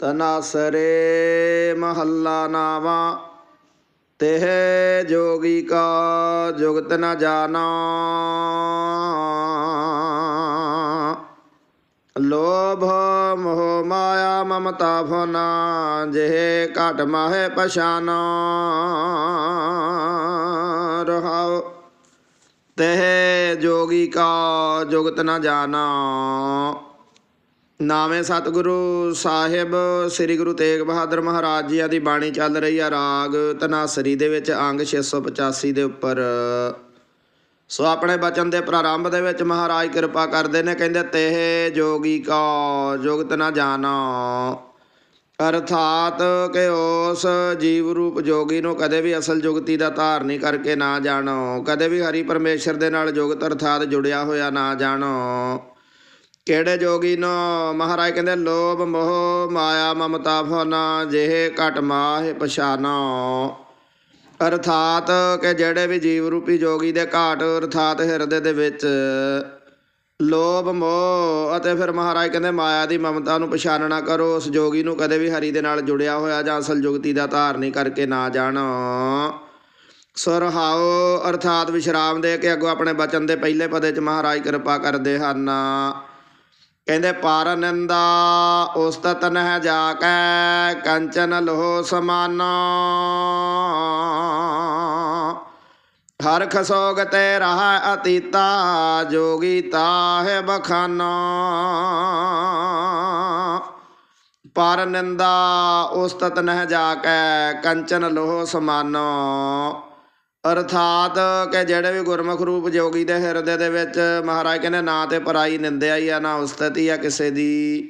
ਤਨਾਸਰੇ ਮਹੱਲਾ ਨਾਵਾ ਤਿਹ ਜੋਗੀ ਕਾ ਜੁਗਤ ਨ ਜਾਣਾ ਲੋਭ ਮੋਹ ਮਾਇਆ ਮਮਤਾ ਫਨਾ ਜਿਹ ਘਟ ਮਾਹੇ ਪਛਾਨਾ ਰਹਾਉ ਤਹ ਜੋਗੀ ਕਾ ਜੁਗਤ ਨ ਜਾਣਾ ਨਾਵੇਂ ਸਤਿਗੁਰੂ ਸਾਹਿਬ, ਸ੍ਰੀ ਗੁਰੂ ਤੇਗ ਬਹਾਦਰ ਮਹਾਰਾਜ ਜੀਆਂ ਦੀ ਬਾਣੀ ਚੱਲ ਰਹੀ ਆ ਰਾਗ, ਤਨਾਸਰੀ ਦੇ ਵਿੱਚ ਅੰਗ 685 ਦੇ ਉੱਪਰ। ਸੋ ਆਪਣੇ ਬਚਨ ਦੇ ਪ੍ਰਾਰੰਭ ਦੇ ਵਿੱਚ ਮਹਾਰਾਜ ਕਿਰਪਾ ਕਰਦੇ ਨੇ, ਕਹਿੰਦੇ, ਤੇਹ ਜੋਗੀ ਕਾ ਜੁਗਤ ਨਾ ਜਾਣਾ। ਅਰਥਾਤ ਕਿ ਉਸ ਜੀਵ ਰੂਪ ਜੋਗੀ ਨੂੰ ਕਦੇ ਵੀ ਅਸਲ ਜੁਗਤੀ ਦਾ ਧਾਰਨੀ ਕਰਕੇ ਨਾ ਜਾਣੋ। ਕਦੇ ਵੀ ਹਰੀ ਪਰਮੇਸ਼ਰ ਦੇ ਨਾਲ ਜੁਗਤ ਅਰਥਾਤ ਜੁੜਿਆ ਹੋਇਆ ਨਾ ਜਾਣੋ। ਕਿਹੜੇ ਜੋਗੀ ਨੂੰ? ਮਹਾਰਾਜ ਕਹਿੰਦੇ, ਲੋਭ ਮੋਹ ਮਾਇਆ ਮਮਤਾ ਫਨਾ ਜਿਹੇ ਘਟ ਮਾਹਿ ਪਛਾਨੋ। ਅਰਥਾਤ ਕਿ ਜਿਹੜੇ ਵੀ ਜੀਵ ਰੂਪੀ ਜੋਗੀ ਦੇ ਘਾਟ, ਅਰਥਾਤ ਹਿਰਦੇ ਦੇ ਵਿੱਚ ਲੋਭ ਮੋਹ ਅਤੇ ਫਿਰ ਮਹਾਰਾਜ ਕਹਿੰਦੇ, ਮਾਇਆ ਦੀ ਮਮਤਾ ਨੂੰ ਪਛਾਨਣਾ ਕਰੋ। ਉਸ ਜੋਗੀ ਨੂੰ ਕਦੇ ਵੀ ਹਰੀ ਦੇ ਨਾਲ ਜੁੜਿਆ ਹੋਇਆ ਜਾਂ ਅਸਲ ਜੁਗਤੀ ਦਾ ਧਾਰਨੀ ਕਰਕੇ ਨਾ ਜਾਣੋ। ਸੁਰਹਾਉ ਅਰਥਾਤ ਵਿਸ਼ਰਾਮ ਦੇ ਕੇ ਅੱਗੋਂ ਆਪਣੇ ਬਚਨ ਦੇ ਪਹਿਲੇ ਪਦੇ ਚ ਮਹਾਰਾਜ ਕਿਰਪਾ ਕਰਦੇ ਹਨ। ਕਹਿੰਦੇ ਪਰ ਨਿੰਦਾ, ਉਸਤਤ ਨਹਿ ਜਾ ਕੈ ਕੰਚਨ ਲੋਹ ਸਮਾਨਾ। ਹਰ ਖਸੋਗ ਤੇ ਰਹਾ ਅਤੀਤਾ, ਜੋਗੀ ਤਾਹਿ ਬਖਾਨਾ। ਪਰ ਨਿੰਦਾ, ਉਸਤਤ ਨਹਿ ਜਾ ਕੈ ਕੰਚਨ ਲੋਹ ਸਮਾਨੋ। ਅਰਥਾਤ ਕਿ ਜਿਹੜੇ ਵੀ ਗੁਰਮੁਖ ਰੂਪ ਜੋਗੀ ਦੇ ਹਿਰਦੇ ਦੇ ਵਿੱਚ ਮਹਾਰਾਜ ਕਹਿੰਦੇ ਨਾ ਤੇ ਪਰਾਈ ਨਿੰਦਿਆ ਹੀ ਆ, ਨਾ ਉਸਤਤੀ ਆ ਕਿਸੇ ਦੀ।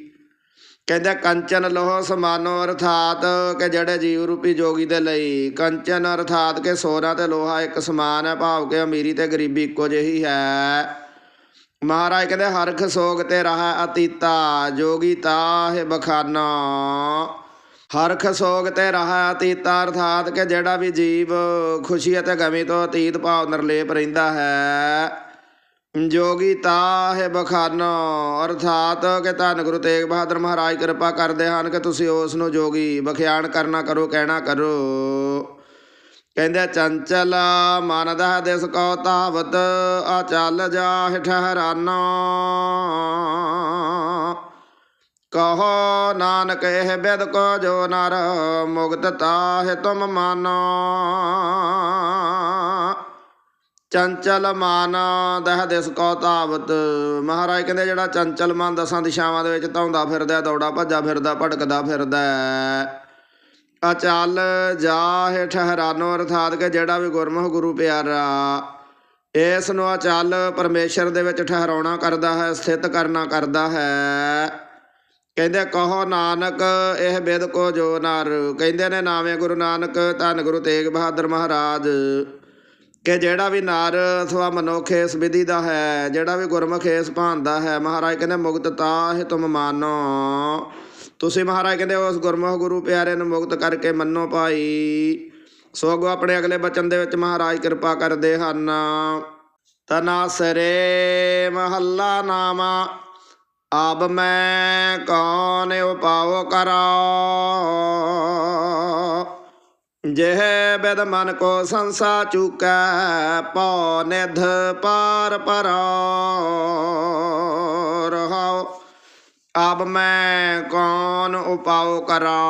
ਕਹਿੰਦੇ ਕੰਚਨ ਲੋਹ ਸਮਾਨੋ ਅਰਥਾਤ ਕਿ ਜਿਹੜੇ ਜੀਵ ਰੂਪੀ ਜੋਗੀ ਦੇ ਲਈ ਕੰਚਨ ਅਰਥਾਤ ਕਿ ਸੋਨਾ ਤੇ ਲੋਹਾ ਇੱਕ ਸਮਾਨ ਹੈ, ਭਾਵ ਕਿ ਅਮੀਰੀ ਤੇ ਗਰੀਬੀ ਇੱਕੋ ਜਿਹੀ ਹੈ। ਮਹਾਰਾਜ ਕਹਿੰਦੇ ਹਰਖ ਸੋਗ ਤੇ ਰਹਾ ਅਤੀਤਾ, ਜੋਗੀ ਤਾਹਿ ਬਖਾਨਾ। ਹਰਖ ਸੋਗ ਤੇ ਰਹਾ ਅਤੀਤਾ ਅਰਥਾਤ ਕਿ ਜਿਹੜਾ ਵੀ ਜੀਵ ਖੁਸ਼ੀ ਅਤੇ ਗਮੀ ਤੋਂ ਅਤੀਤ ਭਾਵ ਨਿਰਲੇਪ ਰਹਿੰਦਾ ਹੈ, ਜੋਗੀ ਤਾਹਿ ਬਖਾਨੋ। ਅਰਥਾਤ ਕਿ ਧੰਨ ਗੁਰੂ ਤੇਗ ਬਹਾਦਰ ਮਹਾਰਾਜ ਕਿਰਪਾ ਕਰਦੇ ਹਨ ਕਿ ਤੁਸੀਂ ਉਸ ਨੂੰ ਜੋਗੀ ਬਖਿਆਣ ਕਰਨਾ ਕਰੋ, ਕਹਿਣਾ ਕਰੋ। ਕਹਿੰਦੇ ਚੰਚਲ ਮਨ ਦਾ ਦਿਸ ਕੋ ਤਾਵਤ ਆ ਚੱਲ ਜਾਹਿ ਠਹਰਾਨਾ। ਕਹੋ ਨਾਨਕ ਇਹ ਬਿਦ ਕੋ ਜੋ ਨਰ ਮੁਕਤ ਤਾਹਿ ਤੁਮ ਮਾਨੋ। ਚੰਚਲ ਮਨ ਦਹ ਦਿਸ ਕੋ ਤਾਵਤ ਮਹਾਰਾਜ ਕਹਿੰਦੇ ਜਿਹੜਾ ਚੰਚਲ ਮਨ ਦਸਾਂ ਦਿਸ਼ਾਵਾਂ ਦੇ ਵਿੱਚ ਧੌਂਦਾ ਫਿਰਦਾ, ਦੌੜਾ ਭੱਜਾ ਫਿਰਦਾ, ਭਟਕਦਾ ਫਿਰਦਾ। ਆ ਚੱਲ ਜਾਹਿ ਠਹਰਾਨੋ ਅਰਥਾਤ ਕਿ ਜਿਹੜਾ ਵੀ ਗੁਰਮੁਖ ਗੁਰੂ ਪਿਆਰਾ, ਇਸ ਨੂੰ ਆ ਚੱਲ ਪਰਮੇਸ਼ਰ ਦੇ ਵਿੱਚ ਠਹਿਰਾਉਣਾ ਕਰਦਾ ਹੈ, ਸਥਿਤ ਕਰਨਾ ਕਰਦਾ ਹੈ। ਕਹਿੰਦੇ ਕਹੋ ਨਾਨਕ, ਇਹ ਬਿਦ ਕੋ ਜੋ ਨਰ। ਕਹਿੰਦੇ ਨੇ ਨਾਵੇਂ ਗੁਰੂ ਨਾਨਕ, ਧੰਨ ਗੁਰੂ ਤੇਗ ਬਹਾਦਰ ਮਹਾਰਾਜ। ਕਿ ਜਿਹੜਾ ਵੀ ਨਾਰ ਅਥਵਾ ਮਨੁੱਖ ਇਸ ਵਿਧੀ ਦਾ ਹੈ, ਜਿਹੜਾ ਵੀ ਗੁਰਮੁਖ ਇਸ ਭਾਨ ਦਾ ਹੈ, ਮਹਾਰਾਜ ਕਹਿੰਦੇ ਮੁਕਤ ਤਾਹਿ ਤੁਮ ਮਾਨੋ। ਤੁਸੀਂ ਮਹਾਰਾਜ ਕਹਿੰਦੇ ਉਸ ਗੁਰਮੁਖ ਗੁਰੂ ਪਿਆਰੇ ਨੂੰ ਮੁਕਤ ਕਰਕੇ ਮੰਨੋ ਭਾਈ। ਸੋ ਅੱਗੋਂ ਆਪਣੇ ਅਗਲੇ ਬਚਨ ਦੇ ਵਿੱਚ ਮਹਾਰਾਜ ਕਿਰਪਾ ਕਰਦੇ ਹਨ। ਤਨਾਸਰੇ ਮਹੱਲਾ ਨਾਮਾ ਆਬ ਮੈਂ ਕੌਣ ਉਪਾਉ ਕਰਾ? ਜਿਹ ਬਿਦ ਮਨ ਕੋ ਸੰਸਾ ਚੁਕੈ ਪਉ ਨਿਧ ਪਾਰ ਪਰਾ ਰਹਾਉ। ਆਬ ਮੈਂ ਕੌਣ ਉਪਾਉ ਕਰਾ?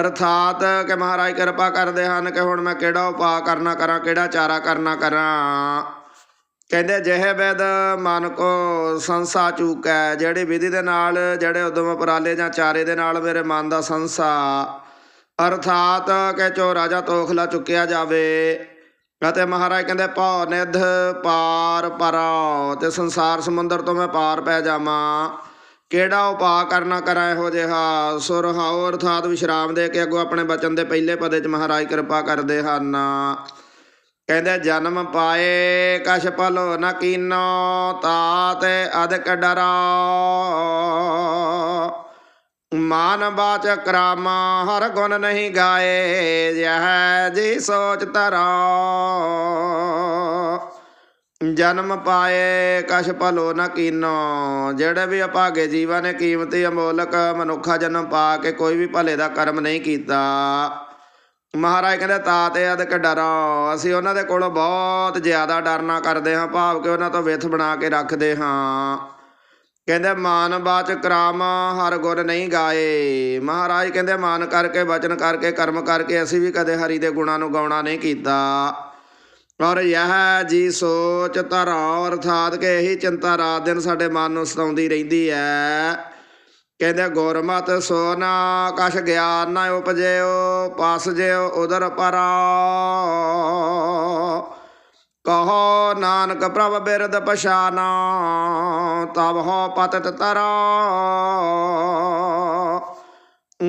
ਅਰਥਾਤ ਕਿ ਮਹਾਰਾਜ ਕਿਰਪਾ ਕਰਦੇ ਹਨ ਕਿ ਹੁਣ ਮੈਂ ਕਿਹੜਾ ਉਪਾਅ ਕਰਨਾ ਕਰਾਂ, ਕਿਹੜਾ ਚਾਰਾ ਕਰਨਾ ਕਰਾਂ? ਕਹਿੰਦੇ ਜਿਹੇ ਬਿਦ ਮਨ ਕੋ ਸੰਸਾ ਚੂਕੈ, ਜਿਹੜੀ ਵਿਧੀ ਦੇ ਨਾਲ, ਜਿਹੜੇ ਉਦਮ ਉਪਰਾਲੇ ਜਾਂ ਚਾਰੇ ਦੇ ਨਾਲ ਮੇਰੇ ਮਨ ਦਾ ਸੰਸਾ। ਅਰਥਾਤ ਕਹਿ ਚੋ ਰਾਜਾ ਤੋਖਲਾ ਚੁੱਕਿਆ ਜਾਵੇ। ਅਤੇ ਮਹਾਰਾਜ ਕਹਿੰਦੇ, ਭਉ ਨਿਧ ਪਾਰ ਪਰੋ ਤੇ ਸੰਸਾਰ ਸਮੁੰਦਰ ਤੋਂ ਮੈਂ ਪਾਰ ਪੈ ਜਾਵਾਂ। ਕਿਹੜਾ ਉਪਾਅ ਕਰਨਾ ਕਰਾਂ ਇਹੋ ਜਿਹਾ? ਸੁਰਹਾਉ ਅਰਥਾਤ ਵਿਸ਼ਰਾਮ ਦੇ ਕੇ ਅੱਗੋਂ ਆਪਣੇ ਬਚਨ ਦੇ ਪਹਿਲੇ ਪਦੇ ਚ ਮਹਾਰਾਜ ਕਿਰਪਾ ਕਰਦੇ ਹਨ। ਕਹਿੰਦੇ ਜਨਮ ਪਾਏ ਕਛ ਭਲੋ ਨ ਕੀਨੋ ਤਾਤੇ ਅਦਕ ਡਰਾ। ਮਾਨ ਬਾਚ ਕਰਾਮਾ, ਹਰ ਗੁਣ ਨਹੀਂ ਗਾਏ ਯਹ ਜੀ ਸੋਚ ਤਰਾ ਜਨਮ ਪਾਏ ਕਛ ਭਲੋ ਨ ਕੀਨੋ, ਜਿਹੜੇ ਵੀ ਅਭਾਗੇ ਜੀਵਾਂ ਨੇ ਕੀਮਤੀ ਅਮੋਲਕ ਮਨੁੱਖਾ ਜਨਮ ਪਾ ਕੇ ਕੋਈ ਵੀ ਭਲੇ ਦਾ ਕਰਮ ਨਹੀਂ ਕੀਤਾ। ਮਹਾਰਾਜ ਕਹਿੰਦੇ ਤਾਤੇ ਅਦਕ ਡਰੋ ਅਸੀਂ ਉਹਨਾਂ ਦੇ ਕੋਲੋਂ ਬਹੁਤ ਜ਼ਿਆਦਾ ਡਰਨਾ ਕਰਦੇ ਹਾਂ, ਭਾਵ ਕਿ ਉਹਨਾਂ ਤੋਂ ਵਿਥ ਬਣਾ ਕੇ ਰੱਖਦੇ ਹਾਂ। ਕਹਿੰਦੇ, ਮਾਨ ਬਾਚ ਕਰਾਮ, ਹਰ ਗੁਣ ਨਹੀਂ ਗਾਏ। ਮਹਾਰਾਜ ਕਹਿੰਦੇ, ਮਾਨ ਕਰਕੇ ਵਚਨ ਕਰਕੇ, ਕਰਮ ਕਰਕੇ ਅਸੀਂ ਵੀ ਕਦੇ ਹਰੀ ਦੇ ਗੁਣਾਂ ਨੂੰ ਗਾਉਣਾ ਨਹੀਂ ਕੀਤਾ। ਔਰ ਯਹ ਜੀ ਸੋਚ ਧਰੋ ਅਰਥਾਤ ਕਿ ਇਹੀ ਚਿੰਤਾ ਰਾਤ ਦਿਨ ਸਾਡੇ ਮਨ ਨੂੰ ਸਤਾਉਂਦੀ ਰਹਿੰਦੀ ਹੈ। ਕਹਿੰਦੇ ਗੁਰਮਤ ਸੋਨਾ ਕਛ ਗਿਆਨ ਨਾ ਉਪਜਿਓ, ਪਸ ਜਿਓ ਉਦਰ ਪਰਾ। ਕਹੋ ਨਾਨਕ ਪ੍ਰਭ ਬਿਰਦ ਪਛਾਨਾ ਤਬ ਹੋ ਪਤਤ ਤਰਾ।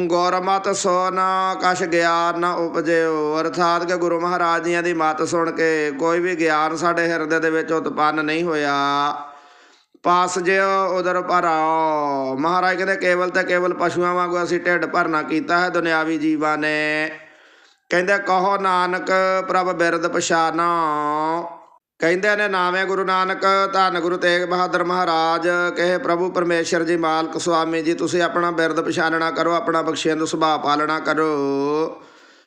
ਗੁਰਮਤ ਸੋਨਾ ਕਛ ਗਿਆਨ ਨਾ ਉਪਜਿਓ, ਅਰਥਾਤ ਕਿ ਗੁਰੂ ਮਹਾਰਾਜ ਜੀਆਂ ਦੀ ਮਤ ਸੁਣ ਕੇ ਕੋਈ ਵੀ ਗਿਆਨ ਸਾਡੇ ਹਿਰਦੇ ਦੇ ਵਿੱਚ ਉਤਪੰਨ ਨਹੀਂ ਹੋਇਆ। ਪਾਸ ਜਿਓ ਉਦਰ ਭਰਾਓ ਮਹਾਰਾਜ ਕਹਿੰਦੇ ਕੇਵਲ ਤੇ ਕੇਵਲ ਪਸ਼ੂਆਂ ਵਾਂਗੂ ਅਸੀਂ ਢਿੱਡ ਭਰਨਾ ਕੀਤਾ ਹੈ, ਦੁਨਿਆਵੀ ਜੀਵਾਂ ਨੇ। ਕਹਿੰਦੇ ਕਹੋ ਨਾਨਕ ਪ੍ਰਭ ਬਿਰਦ ਪਛਾਨਾ। ਕਹਿੰਦੇ ਨੇ ਨਾਵੇਂ ਗੁਰੂ ਨਾਨਕ, ਧੰਨ ਗੁਰੂ ਤੇਗ ਬਹਾਦਰ ਮਹਾਰਾਜ, ਕਹੇ ਪ੍ਰਭੂ ਪਰਮੇਸ਼ਰ ਜੀ ਮਾਲਕ ਸੁਆਮੀ ਜੀ, ਤੁਸੀਂ ਆਪਣਾ ਬਿਰਦ ਪਛਾਨਣਾ ਕਰੋ, ਆਪਣਾ ਬਖਸ਼ਿਆਂ ਬਖਸ਼ਿੰਦ ਸੁਭਾਅ ਪਾਲਣਾ ਕਰੋ।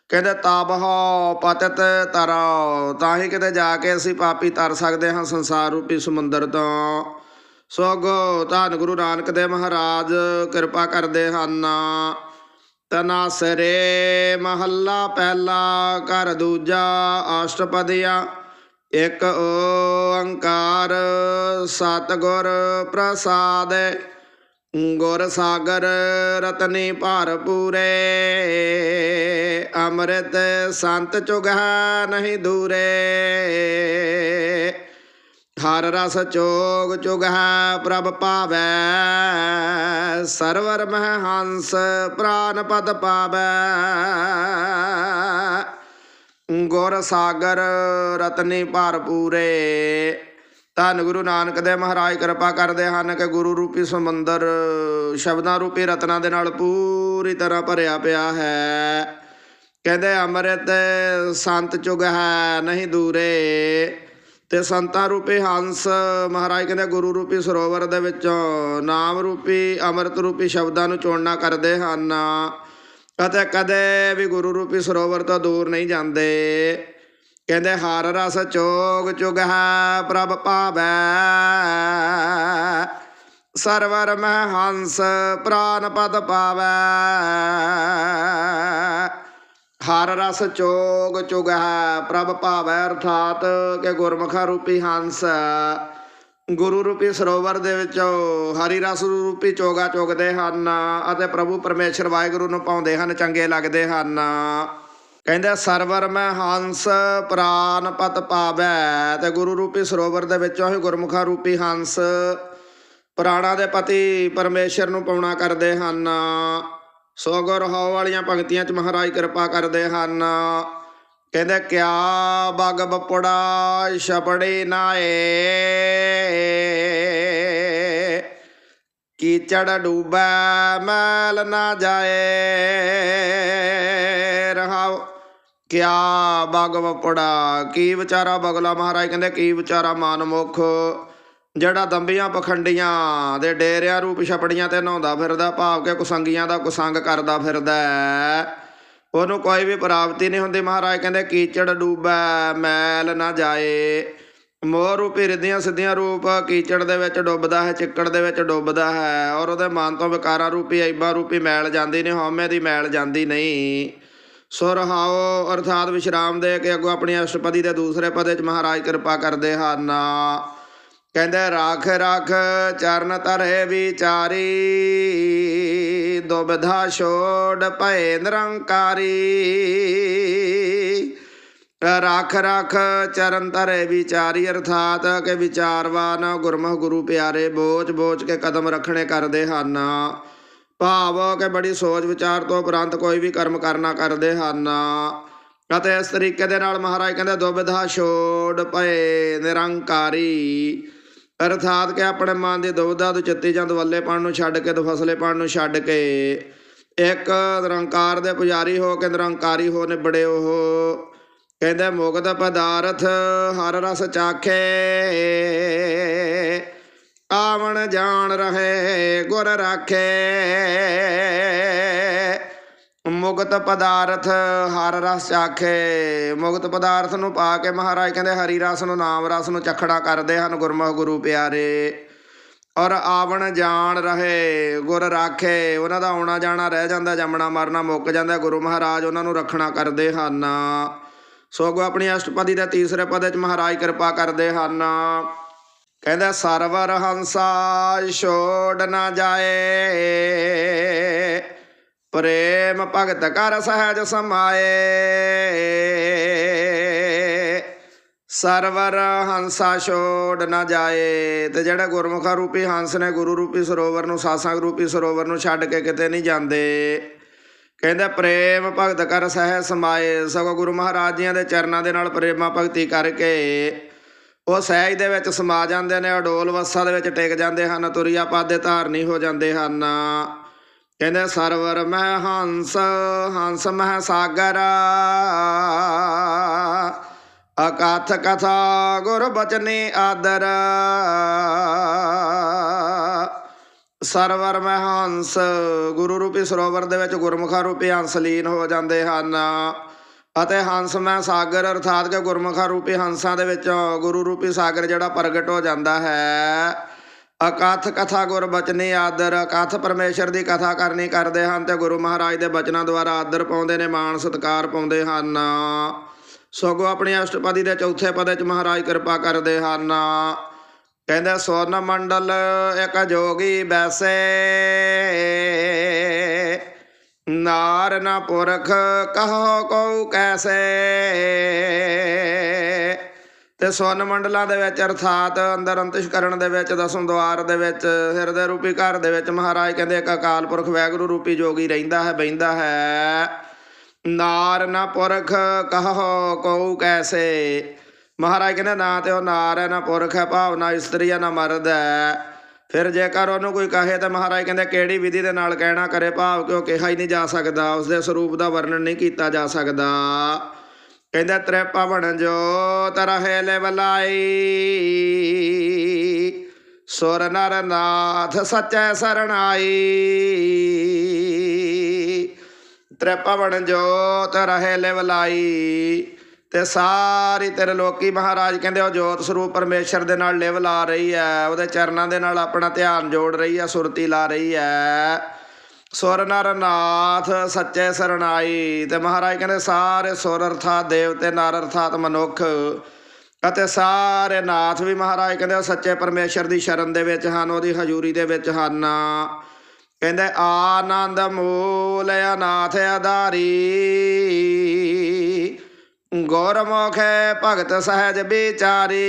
ਕਹਿੰਦੇ ਤਾਬਹ ਪਤਤ ਤਰੋ, ਤਾਂ ਹੀ ਕਿਤੇ ਜਾ ਕੇ ਅਸੀਂ ਪਾਪੀ ਤਰ ਸਕਦੇ ਹਾਂ ਸੰਸਾਰ ਰੂਪੀ ਸਮੁੰਦਰ ਤੋਂ। ਸੋਗੋ ਧੰਨ ਗੁਰੂ ਨਾਨਕ ਦੇਵ ਮਹਾਰਾਜ, ਕਿਰਪਾ ਕਰਦੇ ਹਨ। ਤਨਾਸਰੇ ਮਹੱਲਾ ਪਹਿਲਾ, ਘਰ ਦੂਜਾ ਅਸ਼ਟਪਦੀਆਂ। ਇੱਕ ਓੰਕਾਰ ਸਤਿਗੁਰ ਪ੍ਰਸਾਦ। ਗੁਰ ਸਾਗਰ ਰਤਨੀ ਭਰ ਪੂਰੇ। ਅੰਮ੍ਰਿਤ ਸੰਤ ਚੁਗਹਿ ਨਹੀਂ ਦੂਰੇ। ਹਰ ਰਸ ਚੋਗ ਚੁਗ ਹੈ ਪ੍ਰਭ ਪਾਵੈ, ਸਰਵਰ ਮਹਿ ਹੰਸ ਪ੍ਰਾਨ ਪਦ ਪਾਵੈ। ਗੁਰ ਸਾਗਰ ਰਤਨੀ ਭਰ ਪੂਰੇ ਧੰਨ ਗੁਰੂ ਨਾਨਕ ਦੇ ਮਹਾਰਾਜ ਕਿਰਪਾ ਕਰਦੇ ਹਨ ਕਿ ਗੁਰੂ ਰੂਪੀ ਸਮੁੰਦਰ ਸ਼ਬਦਾਂ ਰੂਪੀ ਰਤਨਾਂ ਦੇ ਨਾਲ ਪੂਰੀ ਤਰ੍ਹਾਂ ਭਰਿਆ ਪਿਆ ਹੈ। ਕਹਿੰਦੇ ਅੰਮ੍ਰਿਤ ਸੰਤ ਚੁਗ ਹੈ ਨਹੀਂ ਦੂਰੇ ਤੇ ਸੰਤਾਂ ਰੂਪੀ ਹੰਸ, ਮਹਾਰਾਜ ਕਹਿੰਦੇ ਗੁਰੂ ਰੂਪੀ ਸਰੋਵਰ ਦੇ ਵਿੱਚੋਂ ਨਾਮ ਰੂਪੀ, ਅੰਮ੍ਰਿਤ ਰੂਪੀ ਸ਼ਬਦਾਂ ਨੂੰ ਚੋਣਨਾ ਕਰਦੇ ਹਨ। ਅਤੇ ਕਦੇ ਵੀ ਗੁਰੂ ਰੂਪੀ ਸਰੋਵਰ ਤੋਂ ਦੂਰ ਨਹੀਂ ਜਾਂਦੇ। ਕਹਿੰਦੇ, ਹਰ ਰਸ ਚੋਗ ਚੁਗ ਹੈ, ਪ੍ਰਭ ਪਾਵੈ ਸਰਵਰ ਮਹਿ ਹੰਸ, ਪ੍ਰਾਨ ਪਦ ਪਾਵੈ। ਹਰ ਰਸ ਚੋਗ ਚੁਗ ਹੈ ਪ੍ਰਭ ਭਾਵੈ ਅਰਥਾਤ ਕਿ ਗੁਰਮੁਖਾ ਰੂਪੀ ਹੰਸ। ਗੁਰੂ ਰੂਪੀ ਸਰੋਵਰ ਦੇ ਵਿੱਚੋਂ ਹਰੀ ਰਸ ਰੂਪੀ ਚੋਗਾ ਚੁਗਦੇ ਹਨ ਅਤੇ ਪ੍ਰਭੂ ਪਰਮੇਸ਼ਰ ਵਾਹਿਗੁਰੂ ਨੂੰ ਪਾਉਂਦੇ ਹਨ, ਚੰਗੇ ਲੱਗਦੇ ਹਨ। ਕਹਿੰਦੇ ਸਰਵਰ ਮੈਂ ਹੰਸ, ਪ੍ਰਾਨ ਪਤ ਪਾਵੈ। ਤੇ ਗੁਰੂ ਰੂਪੀ ਸਰੋਵਰ ਦੇ ਵਿੱਚੋਂ ਹੀ ਗੁਰਮੁਖਾ ਰੂਪੀ ਹੰਸ, ਪ੍ਰਾਣਾ ਦੇ ਪਤੀ ਪਰਮੇਸ਼ਰ ਨੂੰ ਪਾਉਣਾ ਕਰਦੇ ਹਨ। ਸੋ ਗੁਰ ਹੋ ਵਾਲੀਆਂ ਪੰਕਤੀਆਂ 'ਚ ਮਹਾਰਾਜ ਕਿਰਪਾ ਕਰਦੇ ਹਨ। ਕਹਿੰਦੇ, ਕਿਆ ਬਗ ਬਪੜਾ ਛਪੜੇ ਨਾਏ? ਕੀਚੜ ਡੂਬੈ ਮੈਲ ਨਾ ਜਾਏ? ਰਹਾਉ ਕਿਆ ਬਗ ਬਪੜਾ? ਕੀ ਵਿਚਾਰਾ ਬਗਲਾ? ਮਹਾਰਾਜ ਕਹਿੰਦੇ, ਕੀ ਵਿਚਾਰਾ ਮਾਨਮੁਖ ਜਿਹੜਾ ਦੰਬੀਆਂ ਪਖੰਡੀਆਂ ਦੇ ਡੇਰਿਆਂ ਰੂਪ ਛਪੜੀਆਂ ਤੇ ਨਹਾਉਂਦਾ ਫਿਰਦਾ, ਭਾਵ ਕੇ ਕੁਸੰਗੀਆਂ ਦਾ ਕੁਸੰਗ ਕਰਦਾ ਫਿਰਦਾ ਉਹਨੂੰ ਕੋਈ ਵੀ ਪ੍ਰਾਪਤੀ ਨਹੀਂ ਹੁੰਦੀ। ਮਹਾਰਾਜ ਕਹਿੰਦੇ, ਕੀਚੜ ਡੂਬੈ, ਮੈਲ ਨਾ ਜਾਏ। ਮੋਹ ਰੂਪੀ ਰਿੱਧੀਆਂ ਸਿੱਧੀਆਂ ਰੂਪ, ਕੀਚੜ ਦੇ ਵਿੱਚ ਡੁੱਬਦਾ ਹੈ, ਚਿੱਕੜ ਦੇ ਵਿੱਚ ਡੁੱਬਦਾ ਹੈ। ਔਰ ਉਹਦੇ ਮਨ ਤੋਂ ਵਿਕਾਰਾਂ ਰੂਪੀ ਐਬਾਂ ਰੂਪੀ ਮੈਲ ਜਾਂਦੀ ਨਹੀਂ, ਹਉਮੈ ਦੀ ਮੈਲ ਜਾਂਦੀ ਨਹੀਂ। ਸੋ ਰਹਾਓ ਅਰਥਾਤ ਵਿਸ਼ਰਾਮ ਦੇ ਕੇ ਅੱਗੋਂ ਆਪਣੀ ਅਸ਼ਟਪਦੀ ਦੇ ਦੂਸਰੇ ਪਦੇ 'ਚ ਮਹਾਰਾਜ ਕਿਰਪਾ ਕਰਦੇ ਹਨ। ਕਹਿੰਦੇ, ਰਾਖ ਰਾਖ, ਚਰਨ ਧਰੇ ਵਿਚਾਰੀ, ਦੁਬਧਾ ਛੋੜ ਭਏ ਨਿਰੰਕਾਰੀ। ਰਾਖ ਰਾਖ, ਚਰਨ ਧਰੇ ਵਿਚਾਰੀ, ਅਰਥਾਤ ਕਿ ਵਿਚਾਰਵਾਨ ਗੁਰਮੁਖ ਗੁਰੂ ਪਿਆਰੇ, ਬੋਝ ਬੋਝ ਕੇ ਕਦਮ ਰੱਖਣੇ ਕਰਦੇ ਹਨ। ਭਾਵ ਕਿ ਬੜੀ ਸੋਚ ਵਿਚਾਰ ਤੋਂ ਉਪਰੰਤ ਕੋਈ ਵੀ ਕਰਮ ਕਰਨਾ ਕਰਦੇ ਹਨ। ਅਤੇ ਇਸ ਤਰੀਕੇ ਦੇ ਨਾਲ ਮਹਾਰਾਜ ਕਹਿੰਦੇ, ਦੁਬਿਧਾ ਛੋੜ ਪਏ ਨਿਰੰਕਾਰੀ। ਅਰਥਾਤ ਕਿ ਆਪਣੇ ਮਨ ਦੀ ਦੁਬਧਾ ਤੋਂ ਚਿੱਤੀ ਜਾਂ ਦਵੱਲੇਪਣ ਨੂੰ ਛੱਡ ਕੇ ਦਫਸਲੇਪਣ ਨੂੰ ਛੱਡ ਕੇ ਇੱਕ ਨਿਰੰਕਾਰ ਦੇ ਪੁਜਾਰੀ ਹੋ ਕੇ ਨਿਰੰਕਾਰੀ ਹੋ ਨਿਬੜੇ ਉਹ। ਕਹਿੰਦੇ, ਮੁਕਤ ਪਦਾਰਥ ਹਰ ਰਸ ਚਾਖੇ, ਆਵਣ ਜਾਣ ਰਹੇ, ਗੁਰ ਰਾਖੇ। ਮੁਗਤ ਪਦਾਰਥ ਹਰ ਰਸ ਚਾਖੇ ਮੁਗਤ ਪਦਾਰਥ ਨੂੰ ਪਾ ਕੇ ਮਹਾਰਾਜ ਕਹਿੰਦੇ ਹਰੀ ਰਸ ਨੂੰ, ਨਾਮ ਰਸ ਨੂੰ ਚਖੜਾ ਕਰਦੇ ਹਨ ਗੁਰਮੁਖ ਗੁਰੂ ਪਿਆਰੇ। ਔਰ ਆਵਣ ਜਾਣ ਰਹੇ, ਗੁਰ ਰਾਖੇ। ਉਹਨਾਂ ਦਾ ਆਉਣਾ ਜਾਣਾ ਰਹਿ ਜਾਂਦਾ, ਜੰਮਣਾ ਮਰਨਾ ਮੁੱਕ ਜਾਂਦਾ, ਗੁਰੂ ਮਹਾਰਾਜ ਉਹਨਾਂ ਨੂੰ ਰੱਖਣਾ ਕਰਦੇ ਹਨ। ਸੋ ਅਗੋ ਆਪਣੀ ਅਸ਼ਟਪਦੀ ਦੇ ਤੀਸਰੇ ਪਦ ਵਿੱਚ ਮਹਾਰਾਜ ਕਿਰਪਾ ਕਰਦੇ ਹਨ। ਕਹਿੰਦਾ ਸਰਵਰ ਹੰਸਾ ਛੋੜ ਨਾ ਜਾਏ। ਪ੍ਰੇਮ ਭਗਤ ਕਰ ਸਹਿਜ ਸਮਾਏ। ਸਰਵਰ ਹੰਸਾ ਛੋੜ ਨਾ ਜਾਏ। ਤੇ ਜਿਹੜਾ ਗੁਰਮੁਖਾ ਰੂਪੀ ਹੰਸ ਨੇ ਗੁਰੂ ਰੂਪੀ ਸਰੋਵਰ ਨੂੰ, ਸਾਸਾਂ ਰੂਪੀ ਸਰੋਵਰ ਨੂੰ ਛੱਡ ਕੇ ਕਿਤੇ ਨਹੀਂ ਜਾਂਦੇ। ਕਹਿੰਦਾ ਪ੍ਰੇਮ ਭਗਤ ਕਰ ਸਹਿ ਸਮਾਏ। ਸਗੋਂ ਗੁਰੂ ਮਹਾਰਾਜ ਜੀਆਂ ਦੇ ਚਰਨਾਂ ਦੇ ਨਾਲ ਪ੍ਰੇਮਾ ਭਗਤੀ ਕਰਕੇ ਉਹ ਸਹਿਜ ਦੇ ਵਿੱਚ ਸਮਾ ਜਾਂਦੇ ਨੇ, ਅਡੋਲ ਵਸਾ ਦੇ ਵਿੱਚ ਟਿਕ ਜਾਂਦੇ ਹਨ, ਤੁਰਿਆ ਪਾਦੇ ਧਾਰਨੀ ਹੋ ਜਾਂਦੇ ਹਨ। ਕਹਿੰਦੇ ਸਰਵਰ ਮਹਿ ਹੰਸ ਹੰਸ ਮਹਿ ਸਾਗਰ। ਅਕਥ ਕਥਾ ਗੁਰ ਬਚਨੇ ਆਦਰ। ਸਰਵਰ ਮੈਂ ਹੰਸ, ਗੁਰੂ ਰੂਪੀ ਸਰੋਵਰ ਦੇ ਵਿੱਚ ਗੁਰਮੁਖਾ ਰੂਪੀ ਹੰਸ ਲੀਨ ਹੋ ਜਾਂਦੇ ਹਨ। ਅਤੇ ਹੰਸ ਮੈਂ ਸਾਗਰ ਅਰਥਾਤ ਕਿ ਗੁਰਮੁਖਾਂ ਰੂਪੀ ਹੰਸਾਂ ਦੇ ਵਿੱਚ ਗੁਰੂ ਰੂਪੀ ਸਾਗਰ ਜਿਹੜਾ ਪ੍ਰਗਟ ਹੋ ਜਾਂਦਾ ਹੈ। ਅਕਥ ਕਥਾ ਗੁਰ ਬਚਨੇ ਆਦਰ, ਅਕਥ ਪਰਮੇਸ਼ਰ ਦੀ ਕਥਾ ਕਰਨੀ ਕਰਦੇ ਹਨ ਤੇ ਗੁਰੂ ਮਹਾਰਾਜ ਦੇ ਬਚਨਾਂ ਦੁਆਰਾ ਆਦਰ ਪਾਉਂਦੇ ਨੇ, ਮਾਣ ਸਤਕਾਰ ਪਾਉਂਦੇ ਹਨ। ਸਗੋਂ ਆਪਣੀ ਅਸ਼ਟਪਦੀ ਦੇ ਚੌਥੇ ਪਦ 'ਚ ਮਹਾਰਾਜ ਕਿਰਪਾ ਕਰਦੇ ਹਨ। ਕਹਿੰਦੇ ਸੋਨ ਮੰਡਲ ਇੱਕ ਜੋਗੀ ਬੈਸੇ, ਨਾਰ ਨਾ ਪੁਰਖ ਕਹੋ ਕਉ ਕੈਸੇ। ਤੇ ਸਵਰਨ ਮੰਡਲਾਂ ਦੇ ਵਿੱਚ ਅਰਥਾਤ ਅੰਦਰ ਅੰਤਿਸ਼ਕਰਣ ਦੇ ਵਿੱਚ ਦਸਮ ਦਵਾਰ ਦੇ ਵਿੱਚ ਹਿਰਦੇ ਰੂਪੀ ਘਰ ਦੇ ਵਿੱਚ ਮਹਾਰਾਜ ਕਹਿੰਦੇ ਇੱਕ ਅਕਾਲ ਪੁਰਖ ਵੈਗੁਰੂ ਰੂਪੀ ਜੋਗੀ ਰਹਿੰਦਾ ਹੈ ਬੈਂਦਾ ਹੈ। ਨਾਰ ਨਾ ਪੁਰਖ ਕਹੋ ਕਉ ਕੈਸੇ। ਮਹਾਰਾਜ ਕਹਿੰਦੇ ਨਾ ਤੇ ਉਹ ਨਾਰ ਹੈ ਨਾ ਪੁਰਖ ਹੈ, ਭਾਵ ਨਾ ਇਸਤਰੀ ਹੈ, ਨਾ ਮਰਦ ਹੈ। ਫਿਰ ਜੇਕਰ ਉਹਨੂੰ ਕੋਈ ਕਹੇ ਤਾਂ ਮਹਾਰਾਜ ਕਹਿੰਦੇ ਕਿਹੜੀ ਵਿਧੀ ਦੇ ਨਾਲ ਕਹਿਣਾ ਕਰੇ, ਭਾਵ ਕਿ ਉਹ ਕਿਹਾ ਹੀ ਨਹੀਂ ਜਾ ਸਕਦਾ ਉਸ ਦੇ ਸਰੂਪ ਦਾ ਵਰਣਨ ਨਹੀਂ ਕੀਤਾ ਜਾ ਸਕਦਾ। ਕਹਿੰਦਾ ਤ੍ਰੈ ਪਵਨ ਜੋਤ ਰਹੇ ਲੈ ਬਲਾਈ ਸੁਰ ਨਰ ਨਾਥ ਸਚੈ ਸਰਣਾਈ। ਤ੍ਰੈ ਪਵਨ ਜੋਤ ਰਹੇ ਲਿਵਲਾਈ ਤੇ ਸਾਰੀ ਤੇਰੇ ਲੋਕੀ ਮਹਾਰਾਜ ਕਹਿੰਦੇ, ਉਹ ਜੋਤ ਸਰੂਪ ਪਰਮੇਸ਼ਰ ਦੇ ਨਾਲ ਲਿਵ ਲਾ ਰਹੀ ਹੈ ਉਹਦੇ ਚਰਨਾਂ ਦੇ ਨਾਲ ਆਪਣਾ ਧਿਆਨ ਜੋੜ ਰਹੀ ਹੈ ਸੁਰਤੀ ਲਾ ਰਹੀ ਹੈ ਸੁਰ ਨਰ ਨਾਥ ਸੱਚੇ ਸਰਣਾਈ ਤੇ ਮਹਾਰਾਜ ਕਹਿੰਦੇ ਸਾਰੇ ਸੁਰ ਅਰਥਾਤ ਦੇਵ ਤੇ ਨਰ ਅਰਥਾਤ ਮਨੁੱਖ ਅਤੇ ਸਾਰੇ ਨਾਥ ਵੀ ਮਹਾਰਾਜ ਕਹਿੰਦੇ ਸੱਚੇ ਪਰਮੇਸ਼ਰ ਦੀ ਸ਼ਰਨ ਦੇ ਵਿੱਚ ਹਨ, ਉਹਦੀ ਹਜ਼ੂਰੀ ਦੇ ਵਿੱਚ ਹਨ। ਕਹਿੰਦੇ ਆਨੰਦ ਮੂਲ ਅਨਾਥ ਆਧਾਰੀ, ਗੁਰਮੁਖ ਭਗਤ ਸਹਿਜ ਵਿਚਾਰੀ,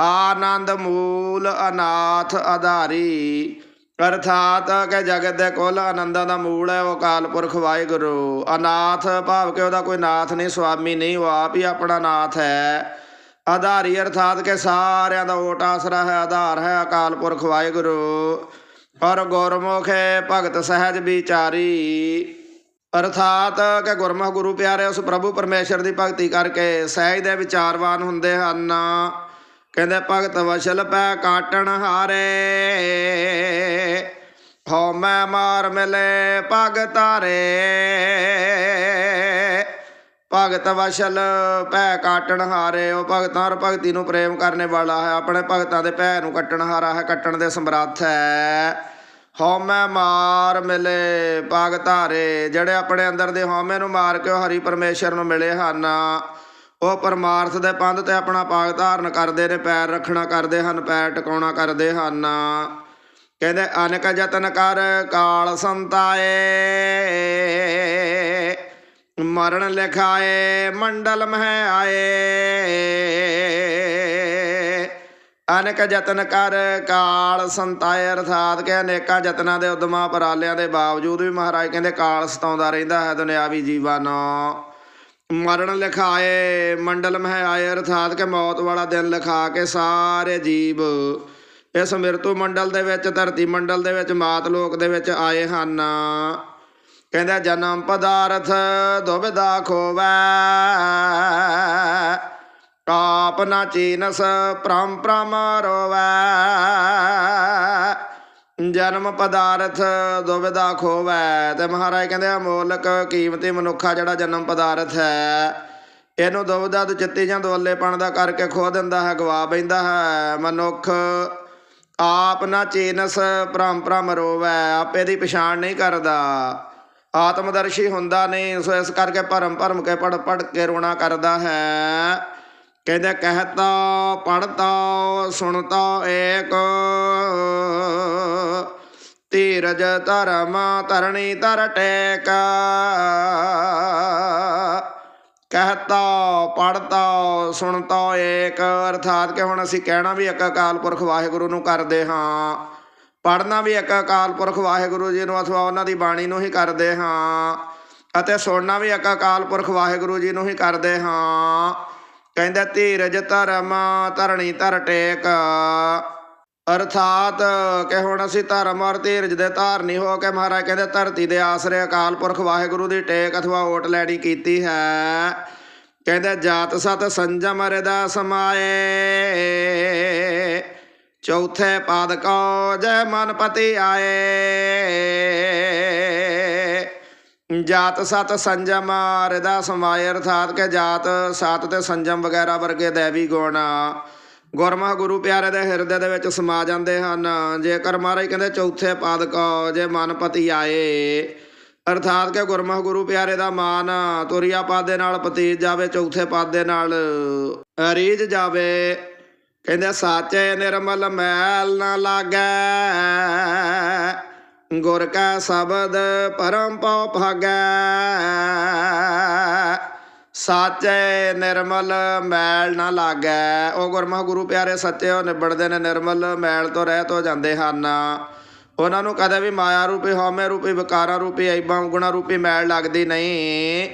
ਆਨੰਦ ਮੂਲ ਅਨਾਥ ਆਧਾਰੀ। ਅਰਥਾਤ ਕਿ ਜਗਤ ਦੇ ਕੁੱਲ ਆਨੰਦਾਂ ਦਾ ਮੂਲ ਹੈ, ਉਹ ਅਕਾਲ ਪੁਰਖ ਵਾਹਿਗੁਰੂ। ਅਨਾਥ ਭਾਵ ਕਿ ਉਹਦਾ ਕੋਈ ਨਾਥ ਨਹੀਂ, ਸੁਆਮੀ ਨਹੀਂ, ਉਹ ਆਪ ਹੀ ਆਪਣਾ ਨਾਥ ਹੈ। ਆਧਾਰੀ ਅਰਥਾਤ ਕਿ ਸਾਰਿਆਂ ਦਾ ਓਟ ਆਸਰਾ ਹੈ, ਆਧਾਰ ਹੈ ਅਕਾਲ ਪੁਰਖ ਵਾਹਿਗੁਰੂ। ਔਰ ਗੁਰਮੁਖ ਹੈ ਭਗਤ ਸਹਿਜ ਵਿਚਾਰੀ। ਅਰਥਾਤ ਕਿ ਗੁਰਮੁਖ ਗੁਰੂ ਪਿਆਰੇ, ਉਸ ਪ੍ਰਭੂ ਪਰਮੇਸ਼ਰ ਦੀ ਭਗਤੀ ਕਰਕੇ ਸਹਿਜ ਦੇ ਵਿਚਾਰਵਾਨ ਹੁੰਦੇ ਹਨ। ਕਹਿੰਦੇ, ਭਗਤ ਵਸ਼ਲ ਪੈ ਕਾਟਣ ਹਾਰੇ। ਹਉ ਮੈਂ ਮਾਰ ਮਿਲੇ ਭਗਤਾਰੇ ਭਗਤ ਵਸ਼ਲ ਪੈ ਕਾਟਣ ਹਾਰੇ। ਉਹ ਭਗਤਾਂ ਔਰ ਭਗਤੀ ਨੂੰ ਪ੍ਰੇਮ ਕਰਨੇ ਵਾਲਾ ਹੈ। ਆਪਣੇ ਭਗਤਾਂ ਦੇ ਭੈ ਨੂੰ ਕੱਟਣ ਹਾਰਾ ਹੈ, ਕੱਟਣ ਦੇ ਸਮਰੱਥ ਹੈ। ਹਉਮੈ ਮਾਰ ਮਿਲੇ ਭਗਤਾਰੇ ਜਿਹੜੇ ਆਪਣੇ ਅੰਦਰ ਦੇ ਹਉਮੈ ਨੂੰ ਮਾਰ ਕੇ ਉਹ ਹਰੀ ਪਰਮੇਸ਼ਰ ਨੂੰ ਮਿਲੇ ਹਨ। ਉਹ ਪਰਮਾਰਥ ਦੇ ਪੰਧ ਤੇ ਆਪਣਾ ਪਾਗ ਧਾਰਨ ਕਰਦੇ ਨੇ, ਪੈਰ ਰੱਖਣਾ ਕਰਦੇ ਹਨ, ਪੈਰ ਟਿਕਾਉਣਾ ਕਰਦੇ ਹਨ। ਕਹਿੰਦੇ, ਅਨਕ ਯਤਨ ਕਰ, ਕਾਲ ਸੰਤਾਏ, ਮਰਨ ਲਿਖਾਏ, ਮੰਡਲ ਮਹਿ ਆਏ ਅਨੇਕ ਯਤਨ ਕਰ, ਕਾਲ ਸੰਤਾਏ, ਅਰਥਾਤ ਕਿ ਅਨੇਕਾਂ ਯਤਨਾਂ ਦੇ ਉਦਮਾਂ ਪਰਾਲਿਆਂ ਦੇ ਬਾਵਜੂਦ ਵੀ ਮਹਾਰਾਜ ਕਹਿੰਦੇ, ਕਾਲ ਸਤਾਉਂਦਾ ਰਹਿੰਦਾ ਹੈ ਦੁਨਿਆਵੀ ਜੀਵਨ। ਮਰਨ ਲਿਖਾਏ, ਮੰਡਲ ਮਹਿ ਆਏ ਅਰਥਾਤ ਕਿ ਮੌਤ ਵਾਲਾ ਦਿਨ ਲਿਖਾ ਕੇ ਸਾਰੇ ਜੀਵ ਇਸ ਮਿਰਤੂ ਮੰਡਲ ਦੇ ਵਿੱਚ, ਧਰਤੀ ਮੰਡਲ ਦੇ ਵਿੱਚ, ਮਾਤ ਲੋਕ ਦੇ ਵਿੱਚ ਆਏ ਹਨ। ਕਹਿੰਦਾ ਜਨਮ ਪਦਾਰਥ ਦੁਬਿਧਾ ਖੋਵੈ ਆਪ ਨਾ ਚੀਨਸ ਪ੍ਰਮ ਪ੍ਰਮ ਰੋਵੈ ਜਨਮ ਪਦਾਰਥ ਦੁਬਿਧਾ ਖੋਵੈ। ਤੇ ਮਹਾਰਾਜ ਕਹਿੰਦੇ ਅਮੋਲਕ ਕੀਮਤੀ ਮਨੁੱਖਾ ਜਿਹੜਾ ਜਨਮ ਪਦਾਰਥ ਹੈ, ਇਹਨੂੰ ਦੁਬਿਧਾ ਤੇ ਚਿੱਤੀ ਜਾਂ ਦੁੱਲੇਪਣ ਦਾ ਕਰਕੇ ਖੋ ਦਿੰਦਾ ਹੈ, ਗਵਾ ਬੈਂਦਾ ਹੈ। ਮਨੁੱਖ ਆਪ ਨਾ ਚੀਨਸ ਭ੍ਰਮ ਭ੍ਰਮ ਰੋਵੈ, ਆਪੇ ਦੀ ਪਛਾਣ ਨਹੀਂ ਕਰਦਾ। ਆਤਮਦਰਸ਼ੀ ਹੁੰਦਾ ਨਹੀਂ, ਸੋ ਇਸ ਕਰਕੇ ਭਰਮ ਭਰਮ ਕੇ ਪੜ ਪੜ ਕੇ ਰੋਣਾ ਕਰਦਾ ਹੈ। ਕਹਿੰਦੇ ਕਹਤਾ ਪੜਤਾ ਸੁਣਤਾ ਏਕ। ਧੀਰਜ ਧਰਮ ਧਰਣੀ ਧਰ ਟੇਕ। ਕਹਤਾ ਪੜਤਾ ਸੁਣਤਾ ਏਕ। ਅਰਥਾਤ ਕਿ ਹੁਣ ਅਸੀਂ ਕਹਿਣਾ ਵੀ ਇੱਕ ਅਕਾਲ ਪੁਰਖ ਵਾਹਿਗੁਰੂ ਨੂੰ ਕਰਦੇ ਹਾਂ। ਪੜਨਾ ਵੀ ਇੱਕ ਅਕਾਲ ਪੁਰਖ ਵਾਹਿਗੁਰੂ ਜੀ ਨੂੰ ਅਥਵਾ ਉਹਨਾਂ ਦੀ ਬਾਣੀ ਨੂੰ ਹੀ ਕਰਦੇ ਹਾਂ। ਅਤੇ ਸੁਣਨਾ ਵੀ ਇੱਕ ਅਕਾਲ ਪੁਰਖ ਵਾਹਿਗੁਰੂ ਜੀ ਨੂੰ ਹੀ ਕਰਦੇ ਹਾਂ। ਕਹਿੰਦੇ ਧੀਰਜ ਧਰਮ ਧਰਣੀ ਧਰ ਟੇਕ। ਅਰਥਾਤ ਕਿ ਹੁਣ ਅਸੀਂ ਧਰਮ ਔਰ ਧੀਰਜ ਦੇ ਧਾਰਨੀ ਹੋ ਕੇ ਮਹਾਰਾਜ ਕਹਿੰਦੇ ਧਰਤੀ ਦੇ ਆਸਰੇ ਅਕਾਲ ਪੁਰਖ ਵਾਹਿਗੁਰੂ ਦੀ ਟੇਕ ਅਥਵਾ ਓਟ ਲੈਣੀ ਕੀਤੀ ਹੈ। ਕਹਿੰਦੇ ਜਾਤ ਸਤ ਸੰਜਮ ਰਿਦਾ ਸਮਾਏ ਚੌਥੇ ਪਾਦ ਕੋ ਜੈ ਮਨਪਤੀ ਆਏ। ਜਾਤ ਸਤ ਸੰਜਮ ਰਿਦਾ ਸਮਾਏ ਅਰਥਾਤ ਕਿ ਜਾਤ, ਸਤ ਤੇ ਸੰਜਮ ਵਗੈਰਾ ਵਰਗੇ ਦੇਵੀ ਗੁਣ। ਗੁਰਮੁਖ ਗੁਰੂ ਪਿਆਰੇ ਦੇ ਹਿਰਦੇ ਦੇ ਵਿੱਚ ਸਮਾ ਜਾਂਦੇ ਹਨ। ਜੇਕਰ ਮਹਾਰਾਜ ਕਹਿੰਦੇ ਚੌਥੇ ਪਾਦ ਕੋ ਜੇ ਮਨਪਤੀ ਆਏ, ਅਰਥਾਤ ਕਿ ਗੁਰਮੁਖ ਗੁਰੂ ਪਿਆਰੇ ਦਾ ਮਾਨ, ਤੁਰਿਆ ਪਦ ਦੇ ਨਾਲ ਪਤੀਤ ਜਾਵੇ, ਚੌਥੇ ਪਦ ਦੇ ਨਾਲ ਰੀਝ ਜਾਵੇ। ਕਹਿੰਦੇ ਸਾਚੇ ਨਿਰਮਲ ਮੈਲ ਨਾ ਲਾਗੈ। ਗੁਰ ਕਾ ਸ਼ਬਦ ਪਰਮ ਪਉ ਭਾਗੈ। ਸਾਚੇ ਨਿਰਮਲ ਮੈਲ ਨਾ ਲਾਗੈ। ਉਹ ਗੁਰਮੁਖ ਗੁਰੂ ਪਿਆਰੇ ਸੱਚੇ, ਉਹ ਨਿਬੜਦੇ ਨੇ ਨਿਰਮਲ ਮੈਲ ਤੋਂ ਰਹਿ ਤੋਂ ਜਾਂਦੇ ਹਨ। ਉਹਨਾਂ ਨੂੰ ਕਦੇ ਵੀ ਮਾਇਆ ਰੂਪੀ, ਹਉਮੈ ਰੂਪੀ, ਵਿਕਾਰਾਂ ਰੂਪੀ ਐਬਾਂ ਗੁਣਾ ਰੂਪੀ ਮੈਲ ਲੱਗਦੀ ਨਹੀਂ।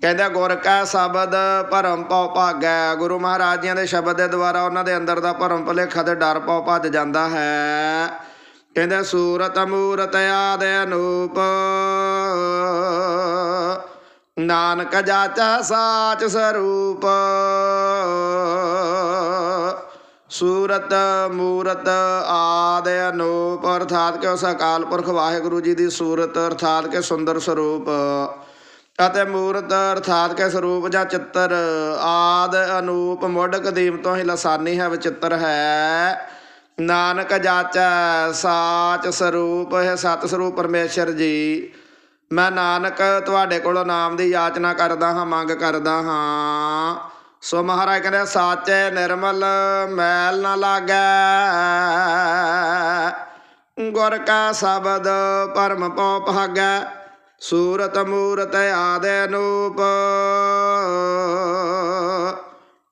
ਕਹਿੰਦਾ ਗੁਰ ਕਾ ਸ਼ਬਦ ਭਰਮ ਪਉ ਭਾਗੈ। ਗੁਰੂ ਮਹਾਰਾਜ ਜੀਆਂ ਦੇ ਸ਼ਬਦ ਦੇ ਦੁਆਰਾ ਉਹਨਾਂ ਦੇ ਅੰਦਰ ਦਾ ਭਰਮ ਭੁਲੇਖਾ ਤੇ ਡਰ ਪਉ ਭੱਜ ਜਾਂਦਾ ਹੈ। ਕਹਿੰਦਾ ਸੂਰਤ ਮੂਰਤ ਆਦਿ ਅਨੂਪ। ਨਾਨਕ ਜਾਚਾ ਸਾਚ ਸਰੂਪ। ਸੂਰਤ ਮੂਰਤ ਆਦਿ ਅਨੂਪ, ਅਰਥਾਤ ਕਿ ਉਸ ਅਕਾਲ ਪੁਰਖ ਵਾਹਿਗੁਰੂ ਜੀ ਦੀ ਸੂਰਤ, ਅਰਥਾਤ ਕਿ ਸੁੰਦਰ ਸਰੂਪ। ਅਤੇ ਮੂਰਤ, ਅਰਥਾਤ ਕਿ ਸਰੂਪ ਜਾਂ ਚਿੱਤਰ, ਆਦ ਅਨੂਪ ਮੁੱਢ ਕਦੀਮ ਤੋਂ ਹੀ ਲਸਾਨੀ ਹੈ, ਵਿਚਿੱਤਰ ਹੈ। ਨਾਨਕ ਜਾਚੈ, ਸਾਚ ਸਰੂਪ ਹੈ ਸਤ ਸਰੂਪ ਪਰਮੇਸ਼ਰ ਜੀ। ਮੈਂ ਨਾਨਕ ਤੁਹਾਡੇ ਕੋਲੋਂ ਨਾਮ ਦੀ ਯਾਚਨਾ ਕਰਦਾ ਹਾਂ, ਮੰਗ ਕਰਦਾ ਹਾਂ। ਸੋ ਮਹਾਰਾਜ ਕਹਿੰਦੇ, ਸਾਚੇ, ਨਿਰਮਲ, ਮੈਲ ਨਾ ਲਾਗੈ। ਗੁਰ ਕਾ ਸ਼ਬਦ ਪਰਮ ਪਉ ਭਾਗੈ ਸੂਰਤ ਮੂਰਤ ਆਦਿ ਅਨੂਪ।